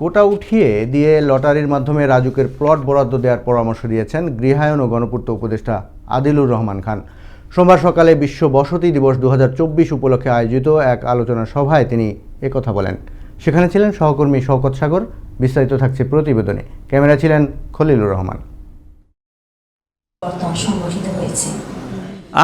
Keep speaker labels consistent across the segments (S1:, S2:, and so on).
S1: কোটা উঠিয়ে দিয়ে লটারির মাধ্যমে রাজুকের প্লট বরাদ্দ দেওয়ার পরামর্শ দিয়েছেন গৃহায়ন ও গণপূর্ত উপদেষ্টা আদিলুর রহমান খান। সোমবার সকালে বিশ্ব বসতি দিবস দু হাজার চব্বিশ উপলক্ষে আয়োজিত এক আলোচনা সভায় তিনি একথা বলেন। সেখানে ছিলেন সহকর্মী শওকত সাগর, বিস্তারিত থাকছে প্রতিবেদনে। ক্যামেরা ছিলেন খলিলুর রহমান।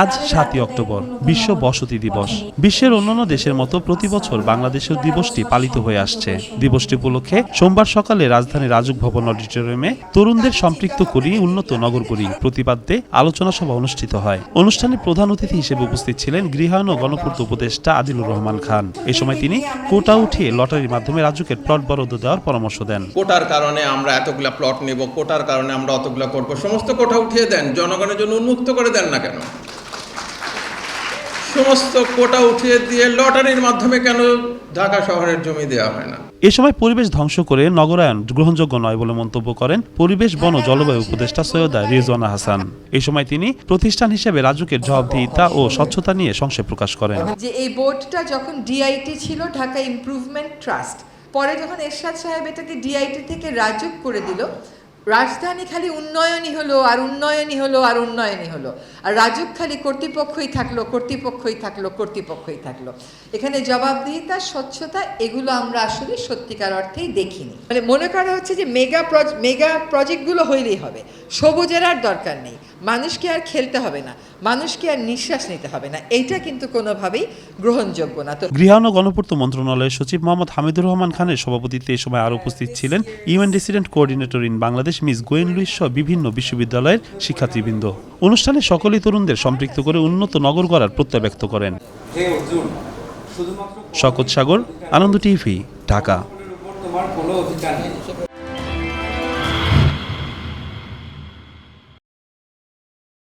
S2: আজ সাতই অক্টোবর, বিশ্ব বসতি দিবস। বিশ্বের অন্যান্য দেশের মতো প্রতি বছর বাংলাদেশের দিবসটি পালিত হয়ে আসছে। দিবসটি উপলক্ষে সোমবার সকালে রাজধানী রাজুক ভবন অডিটোরিয়ামে তরুণদের সম্পৃক্ত করি উন্নত নগর করি প্রতিপাদ্যে আলোচনা সভা অনুষ্ঠিত হয়। অনুষ্ঠানে প্রধান অতিথি হিসেবে উপস্থিত ছিলেন গৃহায়ন ও গণপূর্ত উপদেষ্টা আদিলুর রহমান খান। এ সময় তিনি কোটা উঠিয়ে লটারির মাধ্যমে রাজুকের প্লট বরাদ্দ দেওয়ার পরামর্শ দেন।
S3: কোটার কারণে আমরা এতগুলা প্লট নেব, কোটার কারণে আমরা অতগুলা করব, সমস্ত কোটা উঠিয়ে দেন, জনগণের জন্য উন্মুক্ত করে দেন না কেন? সমস্ত কোটা উঠিয়ে দিয়ে লটারির মাধ্যমে কেন ঢাকা শহরের জমি দেওয়া হয় না?
S2: এ সময় পরিবেশ ধ্বংস করে নগরায়ন গ্রহণযোগ্য নয় বলে মন্তব্য করেন পরিবেশ বন ও জলবায়ু উপদেষ্টা সৈয়দা রিজওয়ানা হাসান। এ সময় তিনি প্রতিষ্ঠান হিসেবে রাজুকের জবাবদিহিতা ও স্বচ্ছতা নিয়ে সংশয় প্রকাশ করেন।
S4: যে এই বোর্ডটা যখন ডিআইটি ছিল ঢাকা ইমপ্রুভমেন্ট ট্রাস্ট পরে যখন এরশাদ সাহেব এটাকে ডিআইটি থেকে রাজুক করে দিল রাজধানী খালি উন্নয়নই হলো আর উন্নয়নই হলো আর উন্নয়নই হলো। আর রাজুক খালি কর্তৃপক্ষই থাকল কর্তৃপক্ষই থাকল কর্তৃপক্ষই থাকল। এখানে জবাবদিহিতা, স্বচ্ছতা, এগুলো আমরা আসলে সত্যিকার অর্থেই দেখিনি। মানে মনে করা হচ্ছে যে মেগা মেগা প্রজেক্টগুলো হইলেই হবে। সবুজের আর দরকার নেই। মানুষকে আর খেলতে হবে না। মানুষকে আর নিঃশ্বাস নিতে হবে না। এইটা কিন্তু কোনোভাবেই গ্রহণযোগ্য না। তো
S2: গৃহায়ন ও গণপূর্ত মন্ত্রণালয়ের সচিব মোহাম্মদ হামিদুর রহমান খানের সভাপতিত্বে এ সময় আরও উপস্থিত ছিলেন UN resident coordinator in Bangladesh Miss Gwyn Lewis সহ বিভিন্ন বিশ্ববিদ্যালয়ের শিক্ষার্থীবৃন্দ। অনুষ্ঠানে সকলেই তরুণদের সম্পৃক্ত করে উন্নত নগর গড়ার প্রত্যয় ব্যক্ত করেন। শকত সাগর আনন্দ টিভি ঢাকা।